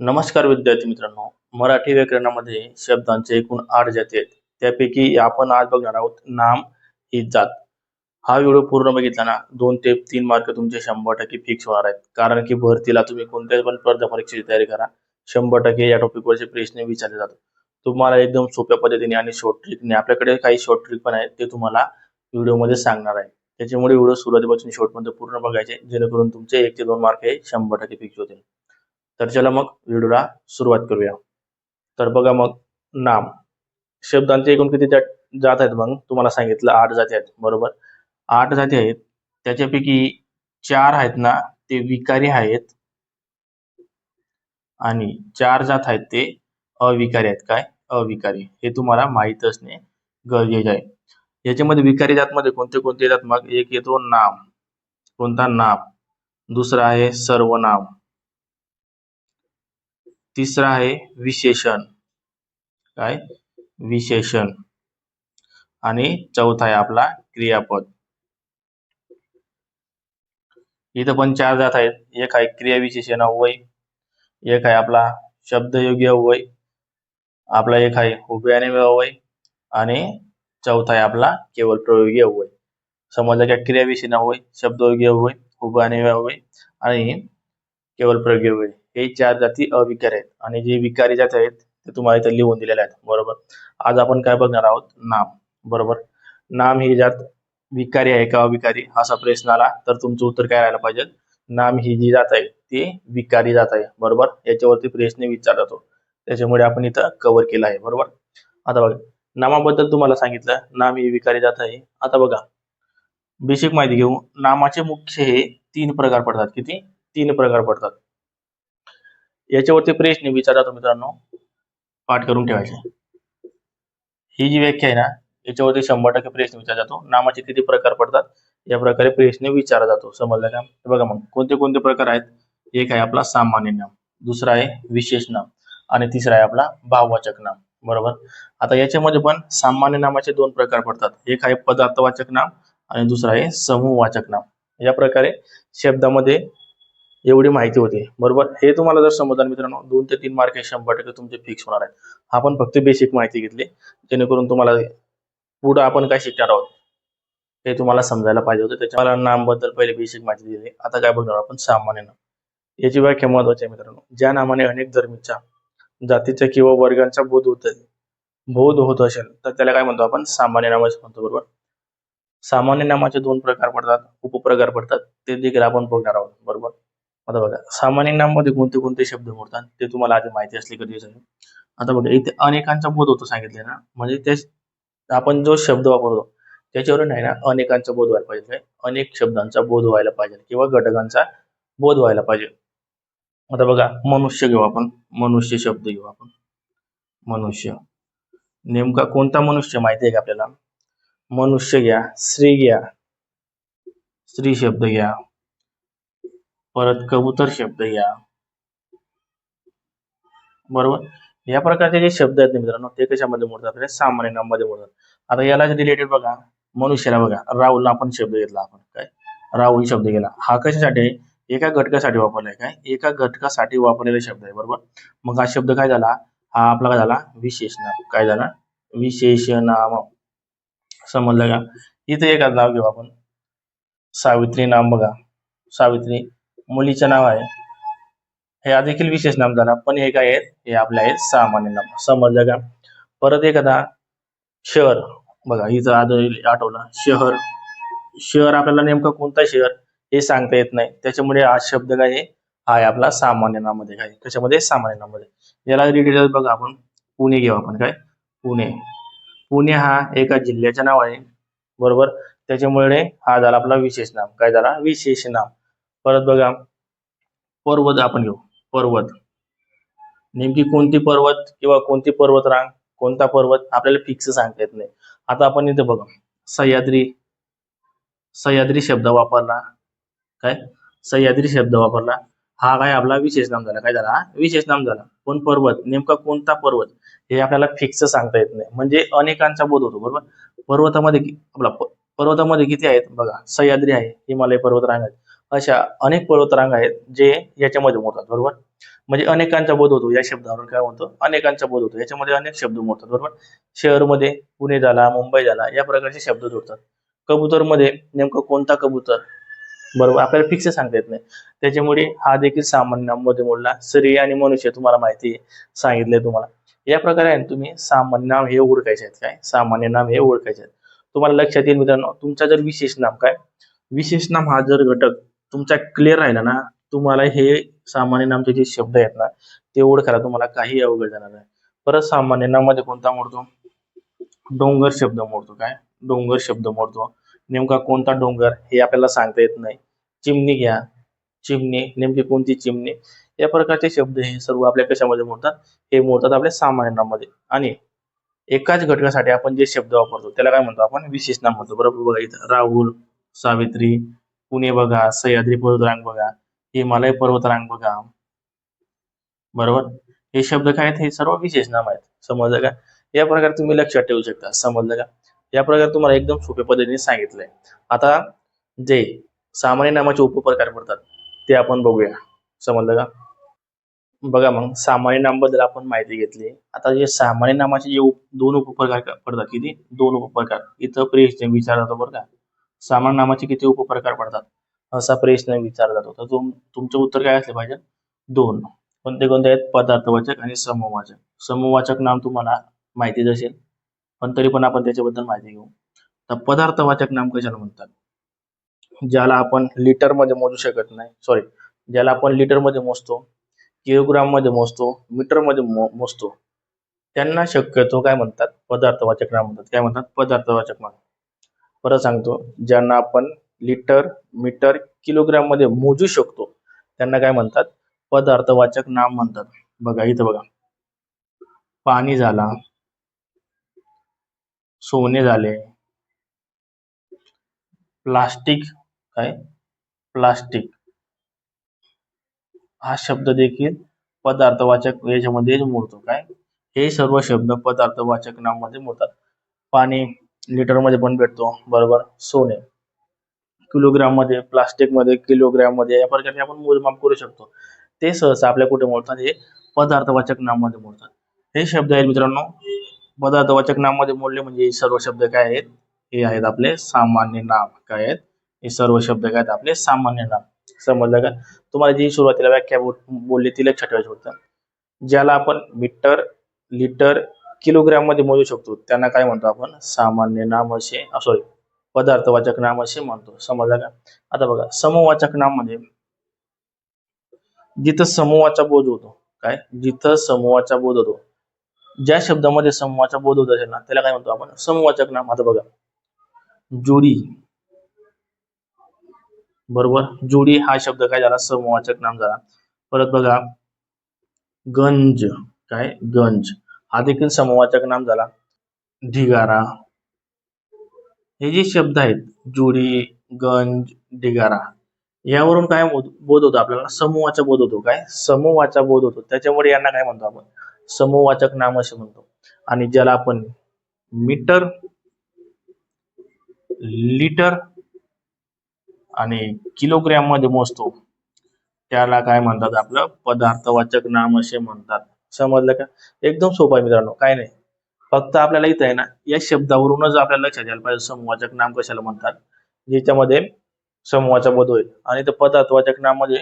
नमस्कार विद्यार्थी मित्रांनो. मराठी व्याकरणामध्ये शब्दांचे एकूण आठ जाती आहेत. त्यापैकी आपण आज बघणार आहोत नाम ही जात. हा व्हिडिओ पूर्ण बघितला ना दोन ते तीन मार्क तुमचे शंभर टक्के फिक्स होणार आहेत. कारण की भरतीला तुम्ही कोणत्याही पण स्पर्धा परीक्षेची तयारी करा. शंभर टक्के या टॉपिकवरचे प्रश्न विचारले जातात. तुम्हाला एकदम सोप्या पद्धतीने आणि शॉर्ट ट्रिकने आपल्याकडे काही शॉर्ट ट्रिक पण आहेत ते तुम्हाला व्हिडिओमध्ये सांगणार आहे. त्याच्यामुळे व्हिडिओ सुरुवातीपासून शॉर्टमध्ये पूर्ण बघायचे जेणेकरून तुमचे एक ते दोन मार्क हे शंभर टक्के फिक्स होतील. तर चला मग व्हिडिओला सुरुवात करूया. तर बघा मग नाम. शब्दांचे एकूण किती जात जात आहेत मग? तुम्हाला सांगितलं आठ जाती आहेत. बरोबर? आठ जाती आहेत. त्याच्यापैकी चार आहेत ना ते विकारी आहेत. आणि चार जात आहेत ते अविकारी आहेत. काय? अविकारी. हे तुम्हाला माहीत असणे गरजेचे आहे. याच्यामध्ये विकारी जातमध्ये कोणते कोणते येतात मग एक येतो नाम. कोणता नाम? दुसरा आहे सर्वनाम. तिसरा आहे विशेषण. काय? विशेषण. आणि चौथा आहे आपला क्रियापद. इथं पण चार जात आहेत. एक आहे क्रियाविशेषण अव्वय एक आहे आपला शब्दयोगी अव्वय आपला एक आहे उभ्याने अव्वय आणि चौथा आहे आपला केवळ प्रयोगी अव्वय समजलं का? क्रियाविषयी अव्वय शब्दयोगी अव्वय उभ्याने अव्वय आणि केवळ प्रयोगी अव्यय. हे चार जाती अविकारी आहेत. आणि जे विकारी जाती आहेत ते तुम्हाला इथे लिहून दिलेले आहेत. बरोबर? आज आपण काय बघणार आहोत? नाम. बरोबर? नाम ही जात विकारी आहे का अविकारी? असा प्रश्न आला तर तुमचं उत्तर काय राहायला पाहिजे? नाम ही जी जात आहे ती विकारी जात आहे. बरोबर? याच्यावरती प्रश्न विचारला जातो त्याच्यामुळे आपण इथं कव्हर केलं आहे. बरोबर? आता बघा. नामाबद्दल तुम्हाला सांगितलं. नाम ही विकारी जात आहे. आता बघा. बेसिक माहिती घेऊ. नामाचे मुख्य हे तीन प्रकार पडतात. किती? तीन प्रकार पडतात. याच्यावरती प्रश्न विचारतो मित्रांनो. पाठ करून ठेवायचे. ही जी व्याख्या आहे ना याच्यावरती शंभर टक्के प्रश्न विचारला जातो. नामाचे किती प्रकार पडतात? या प्रकारे प्रश्न विचारला जातो. समजलं का? बघा मग कोणते कोणते प्रकार आहेत? एक आहे आपला सामान्य नाम. दुसरा आहे विशेष नाम. आणि तिसरा आहे आपला भाववाचक नाम. बरोबर? आता याच्यामध्ये पण सामान्य नामाचे दोन प्रकार पडतात. एक आहे पदार्थवाचक नाम आणि दुसरा आहे समूहवाचक नाम. या प्रकारे शब्दामध्ये एवढी माहिती होती. बरोबर? हे तुम्हाला जर समजलं मित्रांनो दोन ते तीन मार्क हे शंभर टक्के तुमचे फिक्स होणार आहेत. आपण फक्त बेसिक माहिती घेतली जेणेकरून तुम्हाला पुढं आपण काय शिकणार आहोत हे तुम्हाला समजायला पाहिजे होतं. त्याच्या मला नामबद्दल पहिले बेसिक माहिती दिली. आता काय बघणार आपण? सामान्य नाम याची व्याख्या महत्वाची आहे मित्रांनो. ज्या नामाने अनेक धर्मीच्या जातीच्या किंवा वर्गांचा बोध होत बोध होत असेल तर त्याला काय म्हणतो आपण? सामान्य नामच म्हणतो बरोबर? सामान्य नामाचे दोन प्रकार पडतात उपप्रकार पडतात. ते देखील आपण बघणार आहोत बरोबर? आता बघा सामान्य नाममध्ये कोणते कोणते शब्द मोडतात ते तुम्हाला आधी माहिती असले कधी आहे आता बघा इथे अनेकांचा बोध होतो सांगितले ना म्हणजे ते आपण जो शब्द वापरतो त्याच्यावरून आहे ना अनेकांचा बोध व्हायला पाहिजे. अनेक शब्दांचा बोध व्हायला पाहिजे किंवा घटकांचा बोध व्हायला पाहिजे. आता बघा मनुष्य घेऊ आपण. मनुष्य शब्द घेऊ आपण. मनुष्य. नेमका कोणता मनुष्य माहिती आहे का आपल्याला? मनुष्य घ्या स्त्री घ्या. स्त्री शब्द घ्या. परत कबूतर शब्द घ्या बरोबर? या प्रकारचे जे शब्द आहेत मित्रांनो ते कशामध्ये मोडतात? आपल्या सामान्य नामामध्ये मोडतात. आता याला रिलेटेड बघा मनुष्याला बघा राहुलला आपण शब्द घेतला आपण. काय? राहुल शब्द गेला हा कशासाठी? एका घटकासाठी वापरलाय. काय? एका घटकासाठी वापरलेला शब्द आहे. बरोबर? मग हा शब्द काय झाला? हा आपला काय झाला? विशेषनाम. काय झाला? विशेष नाम समजलं का? इथे एक नाव घेऊ आपण. सावित्री नाम बघा. सावित्री मुलीचं नाव आहे. हे देखील विशेष नाम झाला पण हे काय आहेत? हे आपले आहेत सामान्य नाम. समजलं का परत एखादा शहर. बघा हिचं आधी आठवलं. शहर. शहर आपल्याला नेमकं कोणता शहर? हे सांगता येत नाही. त्याच्यामुळे हा शब्द काय आहे? हा आपला सामान्य नामध्ये काय कशामध्ये? सामान्य नामध्ये याला रिलेटेड बघा आपण. पुणे घेऊ आपण काय? पुणे. पुणे हा एका जिल्ह्याचं नाव आहे. बरोबर? त्याच्यामुळे हा झाला आपला विशेष नाम. काय झाला? विशेष नाम. परत बघा. पर्वत आपण घेऊ. पर्वत. नेमकी कोणती पर्वत किंवा कोणती पर्वत रांग कोणता पर्वत आपल्याला फिक्स सांगता येत नाही. आता आपण इथे बघा. सह्याद्री. सह्याद्री शब्द वापरला. काय? सह्याद्री शब्द वापरला. हा काय आपला विशेष नाम झाला. काय झाला? हा विशेष नाम झाला. पण पर्वत नेमका कोणता पर्वत हे आपल्याला फिक्स सांगता येत नाही. म्हणजे अनेकांचा बोध होतो बरोबर? पर्वतामध्ये आपला पर्वतामध्ये किती आहेत? बघा सह्याद्री आहे हिमालय पर्वत रांग आहेत. अशा अनेक पर्वतरांग आहेत जे याच्यामध्ये मोडतात बरोबर? म्हणजे अनेकांचा बोध होतो या शब्दावरून काय म्हणतो अनेकांचा बोध होतो याच्यामध्ये अनेक शब्द मोडतात बरोबर? शहरमध्ये पुणे झाला मुंबई झाला या प्रकारचे शब्द जोडतात. कबूतरमध्ये नेमकं कोणता कबूतर? बरोबर? आपल्याला फिक्स सांगता येत नाही. त्याच्यामुळे हा देखील सामान्य नाममध्ये मोडला. स्त्री आणि मनुष्य तुम्हाला माहिती सांगितले सांगितलंय तुम्हाला. या प्रकारे तुम्ही सामान्य नाम हे ओळखायचे आहेत काय? सामान्य नाम हे ओळखायचे आहेत. तुम्हाला लक्षात येईल मित्रांनो तुमचा जर विशेष नाम काय? विशेष नाम हा जर घटक तुमचा क्लिअर राहिला ना तुम्हाला हे सामान्य नामचे जे शब्द आहेत ना ते ओळखायला तुम्हाला काही अवघड जाणार नाही. परत सामान्य नामामध्ये कोणता मोडतो? डोंगर शब्द मोडतो काय? डोंगर शब्द मोडतो. नेमका कोणता डोंगर हे आपल्याला सांगता येत नाही. चिमणी घ्या. चिमणी नेमकी कोणती चिमणी? या प्रकारचे शब्द हे सर्व आपल्या कशामध्ये मोडतात? हे मोडतात आपल्या सामान्य नामामध्ये. आणि एकाच घटकासाठी आपण जे शब्द वापरतो त्याला काय म्हणतो आपण? विशेष नाम म्हणतो. बरोबर बघा इथं. राहुल सावित्री पुणे बघा सह्याद्री पर्वतरांग बघा हिमालय पर्वतरांग बघा. बरोबर? हे शब्द काय आहेत? हे सर्व विशेष नाम आहेत. समजलं का? या प्रकारे तुम्ही लक्षात ठेवू शकता. समजलं का? या प्रकारे तुम्हाला एकदम सोप्या पद्धतीने सांगितलंय. आता जे सामान्य नामाचे उपप्रकार पडतात ते आपण बघूया. समजलं का? बघा मग सामान्य नामबद्दल आपण माहिती घेतली. आता जे सामान्य नामाचे जे उप- दोन उपप्रकार पडतात किती? दोन उपप्रकार. इथं प्रश्न विचारला जातो बरं का. सामान नामाचे किती उपप्रकार पडतात? असा प्रश्न विचारला जातो. तर तुम तुमचं उत्तर काय असलं पाहिजे? दोन. कोणते कोणते आहेत? पदार्थवाचक आणि समूहवाचक. समूहवाचक नाम तुम्हाला माहितीच असेल पण तरी पण आपण त्याच्याबद्दल माहिती घेऊ. तर पदार्थवाचक नाम कशाला म्हणतात? ज्याला आपण लिटरमध्ये मोजू शकत नाही. सॉरी ज्याला आपण लिटरमध्ये मोजतो किलोग्राममध्ये मोजतो मीटरमध्ये मो- मोजतो. त्यांना शक्यतो काय म्हणतात? पदार्थवाचक नाम म्हणतात. काय म्हणतात? पदार्थवाचक नाम परत सांगतो ज्यांना आपण लिटर मीटर किलोग्राममध्ये मोजू शकतो त्यांना काय म्हणतात? पदार्थवाचक नाम म्हणतात. बघा इथं बघा. पाणी झाला. सोने झाले. प्लास्टिक काय? प्लास्टिक. हा शब्द देखील पदार्थवाचक याच्यामध्ये मोडतो. काय? हे सर्व शब्द पदार्थवाचक नामामध्ये मोडतात. पाणी लिटरमध्ये पण भेटतो बरोबर? सोने. किलोग्राममध्ये प्लास्टिकमध्ये किलोग्राममध्ये या प्रकारे आपण मोजमाप करू शकतो. ते सहसा आपल्या कुठे मोडतात? हे पदार्थवाचक नामामध्ये मोडतात. हे शब्द आहेत मित्रांनो पदार्थवाचक नामामध्ये मोडले म्हणजे हे सर्व शब्द काय आहेत? हे आहेत आपले सामान्य नाम. काय आहेत? हे सर्व शब्द काय आहेत आपले सामान्य नाम. समजलं का? तुम्हाला जी सुरुवातीला व्याख्या बोलली ती लक्षात ठेवायची होतं. ज्याला आपण मीटर लिटर किलोग्राममध्ये मोजू शकतो. त्यांना काय म्हणतो आपण? सामान्य नाम असे सॉरी पदार्थवाचक नाम असे म्हणतो. समजा का? आता बघा समूहवाचक नाम म्हणजे जिथं समूहाचा बोध होतो. काय? जिथं समूहाचा बोध होतो. ज्या शब्दामध्ये समूहाचा बोध होत असेल ना त्याला काय म्हणतो आपण? समूहवाचक नाम. आता बघा जोडी. बरोबर? जोडी हा शब्द काय झाला? समूहवाचक नाम झाला. परत बघा गंज. काय? गंज. हा देखील समूहवाचक नाम झाला. ढिगारा. हे जे शब्द आहेत जुडी गंज ढिगारा यावरून काय बोध बोध होतो आपल्याला? समूहाचा बोध होतो. काय? समूहाचा बोध होतो. त्याच्यामुळे यांना काय म्हणतो आपण? समूहवाचक नाम असे म्हणतो. आणि ज्याला आपण मीटर लिटर आणि किलोग्रॅममध्ये मोजतो त्याला काय म्हणतात आपलं? पदार्थवाचक नाम असे म्हणतात. समजलं का? एकदम सोपं आहे मित्रांनो काय नाही. फक्त आपल्याला इथं आहे ना या शब्दावरूनच आपल्याला लक्षात यायला पाहिजे समूहाचक नाम कशाला म्हणतात? ज्याच्यामध्ये समूहाचा बोध होईल. आणि ते पदार्थवाचक नाममध्ये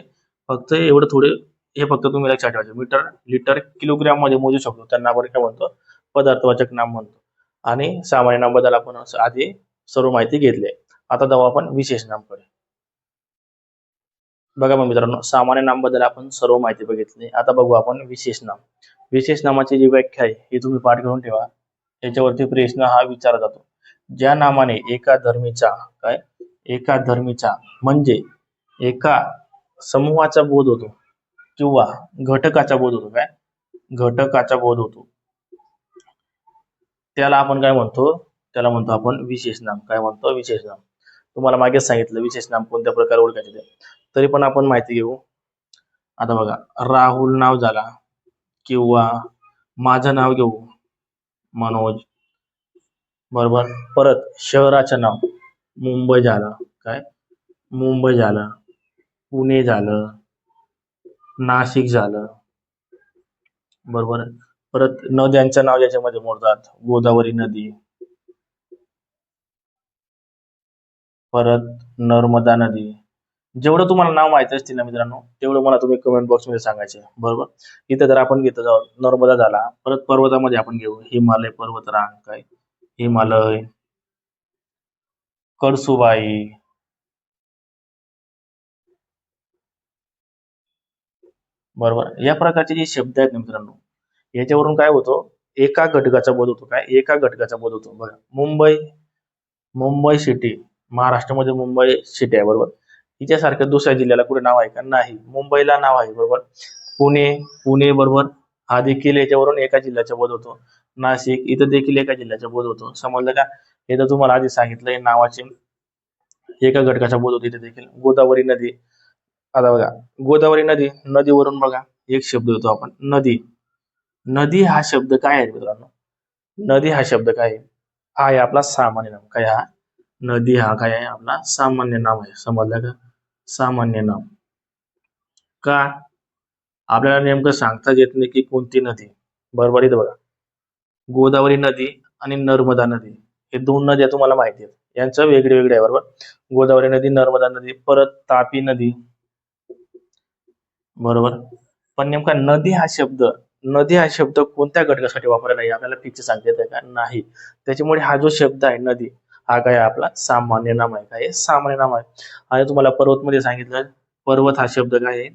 फक्त एवढं थोडे हे फक्त तुम्ही लक्षात ठेवायचं मीटर लिटर किलोग्रॅममध्ये मोजू शकतो. त्यांना आपण काय म्हणतो? पदार्थवाचक नाम म्हणतो. आणि सामान्य नामाबद्दल आपण आधी सर्व माहिती घेतली आहे. आता जाऊ आपण विशेष नामकडे बघा मग मित्रांनो सामान्य नामबद्दल आपण सर्व माहिती बघितली आता बघू आपण विशेष नाम. विशेष नामाची जी व्याख्या आहे ही तुम्ही पाठ करून ठेवा. याच्यावरती प्रश्न हा विचारला जातो. ज्या नामाने एका धर्मीचा काय? एका धर्मीचा म्हणजे एका समूहाचा बोध होतो किंवा घटकाचा बोध होतो काय? घटकाचा बोध होतो. त्याला आपण काय म्हणतो? त्याला म्हणतो आपण विशेष नाम. काय म्हणतो? विशेष नाम. तुम्हाला मागेच सांगितलं विशेष नाम कोणत्या प्रकारे ओळखायचे तरी पण आपण माहिती घेऊ. आता बघा राहुल नाव झाला किंवा माझं नाव घेऊ. मनोज. बरोबर? परत शहराचं नाव. मुंबई झालं. काय? मुंबई झालं. पुणे झालं. नाशिक झालं. बरोबर? परत नद्यांचं नाव याच्यामध्ये मोडतात. गोदावरी नदी. परत नर्मदा नदी. जेवढं तुम्हाला नाव माहिती असतील ना मित्रांनो तेवढं मला तुम्ही कमेंट बॉक्समध्ये सांगायचे बरोबर? इथं जर आपण घेतो जाऊ नर्मदा झाला. परत पर्वतामध्ये आपण घेऊ. हिमालय पर्वत रांग काय? हिमालय. कडसुबाई बरोबर? या प्रकारचे जे शब्द आहेत ना मित्रांनो याच्यावरून काय होतं? एका घटकाचा बोध होतो काय? एका घटकाचा बोध होतो. बघा मुंबई मुंबई सिटी महाराष्ट्रामध्ये मुंबई सिटी आहे बरोबर? हिच्यासारख्या दुसऱ्या जिल्ह्याला कुठे नाव आहे का? नाही. मुंबईला नाव आहे बरोबर? पुणे पुणे बरोबर? हा देखील याच्यावरून एका जिल्ह्याचा बोध होतो. नाशिक इथं देखील एका जिल्ह्याचा बोध होतो. समजलं का? इथं तुम्हाला आधी सांगितलंय नावाचे एका घटकाचा बोध होतो इथे देखील. गोदावरी नदी. आता बघा गोदावरी नदी नदीवरून बघा एक शब्द होतो आपण. नदी. नदी हा शब्द काय आहे मित्रांनो? नदी हा शब्द काय आहे? हा आहे आपला सामान्य नाम. काय हा? नदी हा काय आहे? आपला सामान्य नाम आहे. समजलं का? सामान्य नाव. का? आपल्याला नेमकं सांगता येत नाही की कोणती नदी. बरोबर इथं बघा. गोदावरी नदी आणि नर्मदा नदी. हे दोन नद्या तुम्हाला माहिती आहेत. यांचं वेगळे वेगळे आहे बरोबर? गोदावरी नदी नर्मदा नदी परत तापी नदी. बरोबर? पण नेमका नदी हा शब्द नदी हा शब्द कोणत्या घटकासाठी वापरला आहे आपल्याला फिक्स सांगता येत का? नाही. त्याच्यामुळे हा जो शब्द आहे नदी हा काय आहे आपला? सामान्य नाम आहे काय? सामान्य नाम आहे. आणि तुम्हाला पर्वत मध्ये सांगितलं पर्वत हा शब्द काय आहे?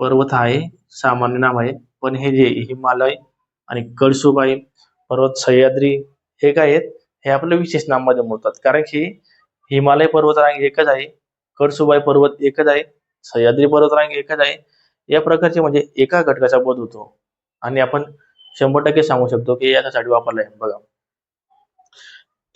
पर्वत हा आहे सामान्य नाम आहे. पण हे जे हिमालय आणि कळसुबाई पर्वत सह्याद्री हे काय आहेत? हे आपल्या विशेष नामामध्ये मोडतात. कारण की हिमालय पर्वतरांग एकच आहे कळसुबाई पर्वत एकच आहे सह्याद्री पर्वतरांग एकच आहे. या प्रकारचे म्हणजे एका घटकाचा बोध होतो. आणि आपण शंभर टक्के सांगू शकतो की याच्यासाठी वापरलाय बघा.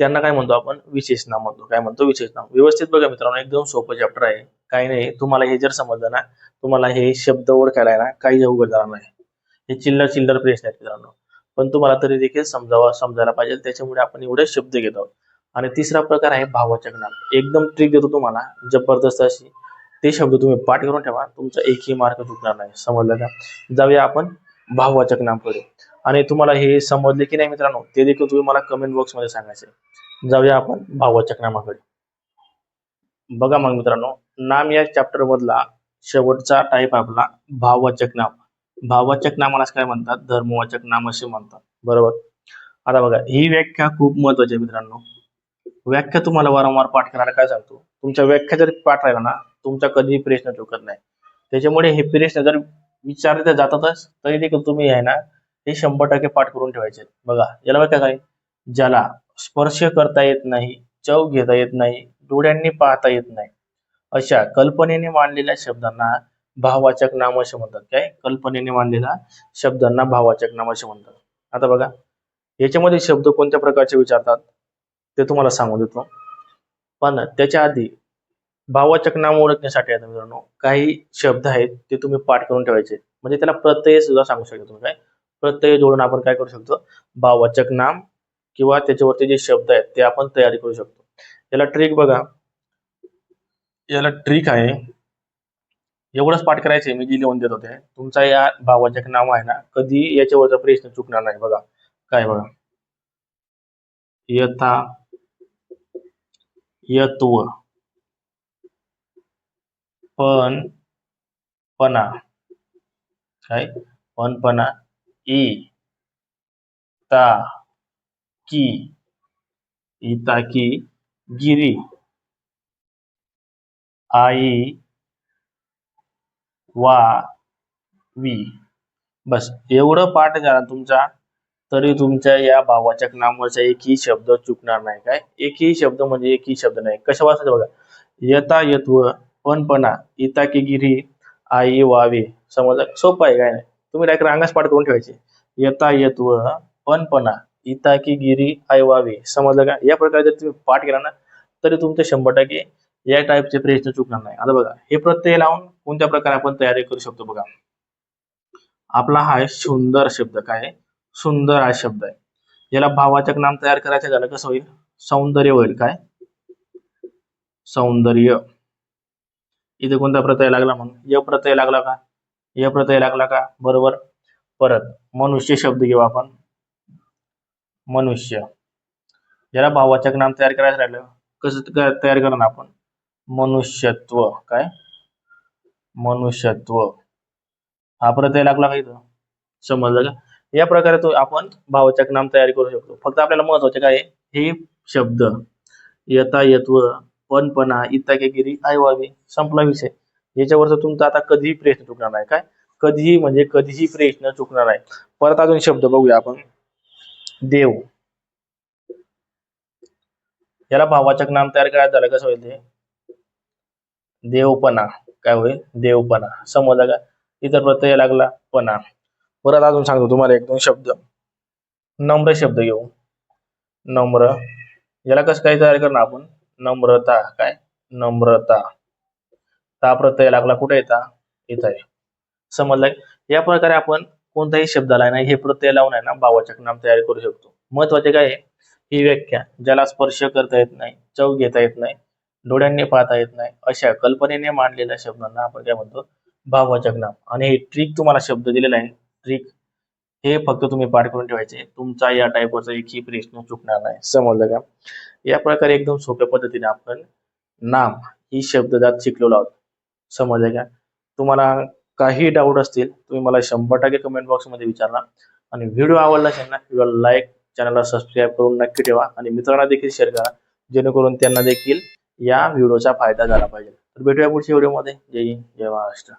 त्यांना काय म्हणतो आपण? विशेषणा म्हणतो. काय म्हणतो? विशेषणा व्यवस्थित बघा मित्रांनो एकदम सोपं चॅप्टर आहे. काही नाही तुम्हाला हे जर समजलं ना तुम्हाला हे शब्द ओळखायला ना काही अवघड जाणार नाही. हे चिल्लर चिल्लर प्रश्न आहेत मित्रांनो. पण तुम्हाला तरी देखील समजावा समजायला पाहिजे. त्याच्यामुळे आपण एवढे शब्द घेत आहोत. आणि तिसरा प्रकार आहे भावाचक नाम एकदम ट्रिक देतो तुम्हाला जबरदस्त अशी. ते शब्द तुम्ही पाठ करून ठेवा. तुमचा एकही मार्क चुकणार नाही. समजलं का? जाऊया आपण भाववाचक नामकडे आणि तुम्हाला हे समजले की नाही मित्रांनो ते देखील तुम्ही मला कमेंट बॉक्समध्ये सांगायचे जाऊया आपण भाववाचक नामाकडे बघा मग मित्रांनो नाम या चॅप्टर मधला शेवटचा टाईप आपला भाववाचक नाम भाववाचक नामालाच काय म्हणतात? धर्मवाचक नाम असे म्हणतात. बरोबर? आता बघा ही व्याख्या खूप महत्वाची आहे मित्रांनो. व्याख्या तुम्हाला वारंवार पाठ करायला काय सांगतो? तुमच्या व्याख्या जर पाठ राहिला ना तुमचा कधीही प्रश्न चुकत नाही. त्याच्यामुळे हे प्रश्न जर विचारले तर जातातच. तरी देखील तुम्ही आहे ना हे शंभर टक्के पाठ करून ठेवायचे. बघा याला व्याख्या काय ज्याला स्पर्श करता येत नाही चव घेता येत नाही डोळ्यांनी पाहता येत नाही अशा कल्पनेने मांडलेल्या शब्दांना भाववाचक नाम असे म्हणतात. काय? कल्पनेने मांडलेल्या शब्दांना भाववाचक नाम असे म्हणतात. आता बघा याच्यामध्ये शब्द कोणत्या प्रकारचे विचारतात? ते तुम्हाला सांगू देतो. पण त्याच्या आधी भाववाचक नाम ओळखण्यासाठी आता मित्रांनो काही शब्द आहेत ते तुम्ही पाठ करून ठेवायचे. म्हणजे त्याला प्रत्यय सुद्धा सांगू शकता तुम्ही काय? प्रत्यय जोडून आपण काय करू शकतो? भाववाचक नाम किंवा त्याच्यावरती जे शब्द आहेत ते आपण तयारी करू शकतो. याला ट्रिक बघा. याला ट्रिक आहे. एवढंच पाठ करायचंय मी जी लिहून देत होते. तुमचा या भाववाचक नाव आहे ना कधी याच्यावरचा प्रश्न चुकणार नाही बघा. काय बघा. यथा यत्व. पण पना. काय? पणपणा E, itaki ता की इता गिरी आई वा वी बस एवढं पाठ झाला तुमचा तरी तुमच्या या भाववाचक नामाचा एकही शब्द चुकणार नाही. काय? एकही शब्द म्हणजे एकही शब्द नाही. कशा वाचायचं बघा? यथा यत्व पणपणा इता गिरी आई वावे. समजलं? सोपं आहे काय नाही? तुम्ही डायरेक्ट रांगाच पाठ करून ठेवायचे. यथा यत्व पणपणा इता की गिरी आई समजलं का? या प्रकारे जर तुम्ही पाठ केला ना तरी तुमचे शंभर टक्के या टाईपचे प्रश्न चुकणार नाही. आता बघा हे प्रत्यय लावून कोणत्या प्रकारे आपण तयारी करू शकतो बघा. आपला हा सुंदर शब्द काय? सुंदर हा शब्द आहे. याला भावाचक नाम तयार करायचं झालं कसं होईल? सौंदर्य होईल. काय? सौंदर्य. इथे कोणता प्रत्यय लागला मग य प्रत्यय लागला का? य प्रत्यय लागला का? बरोबर. परत मनुष्य शब्द घेऊ आपण. मनुष्य. ज्याला भाववाचक नाम तयार करायचं राहिलं. कसं तयार करणार आपण? मनुष्यत्व. काय? मनुष्यत्व. हा प्रत्यय लागला का इथं? समजलं का? या प्रकारे तो आपण भाववाचक नाम तयार करू शकतो. फक्त आपल्याला महत्त्वाचे काय हे शब्द. यथा यत्व पणपणा इत्याकेगिरी आयवावी. संपला विषय. याच्यावरचं तुमचा आता कधीही प्रश्न चुकणार नाही. काय? कधीही म्हणजे कधीही प्रश्न चुकणार नाही. परत अजून शब्द बघूया आपण. देव. याला भावाचक नाम तयार करायचं झालं कसं होईल ते? देवपणा. काय होईल? देवपणा. समजलं का? इतर प्रत्यय लागला पणा. परत अजून सांगतो तुम्हाला एक दोन शब्द. नम्र शब्द घेऊ. नम्र. याला कसं काय तयार करणार आपण? नम्रता. काय? नम्रता. ता प्रत्यय लागला कुठे येता इथं आहे. समजलं या प्रकारे आपण कोणताही शब्दाला आहे ना हे प्रत्यय लावून आहे ना भावाचक नाम तयार करू शकतो. महत्त्वाचे काय आहे? ही व्याख्या ज्याला स्पर्श करता येत नाही चव घेता येत नाही डोळ्यांनी पाहता येत नाही अशा कल्पनेने मांडलेल्या शब्दांना आपण काय म्हणतो? भाववाचक नाम. आणि हे ट्रिक तुम्हाला शब्द दिलेला आहे. ट्रिक हे फक्त तुम्ही पाठ करून ठेवायचे. तुमचा या टाईपवरचा एकही प्रश्न चुकणार नाही. समजलं का? या प्रकारे एकदम सोप्या पद्धतीने आपण नाम ही शब्ददात शिकलेलो आहोत. समजलं का? तुम्हाला काही डाऊट असतील तुम्ही मला शंभर टक्के कमेंट बॉक्समध्ये विचारला आणि व्हिडिओ आवडला असेल ना व्हिडिओ लाईक चॅनलला सबस्क्राईब करून नक्की ठेवा. आणि मित्रांना देखील शेअर करा. जेणेकरून त्यांना देखील या व्हिडिओचा फायदा झाला पाहिजे. तर भेटूया पुढच्या व्हिडिओमध्ये जय हिंद जय महाराष्ट्र.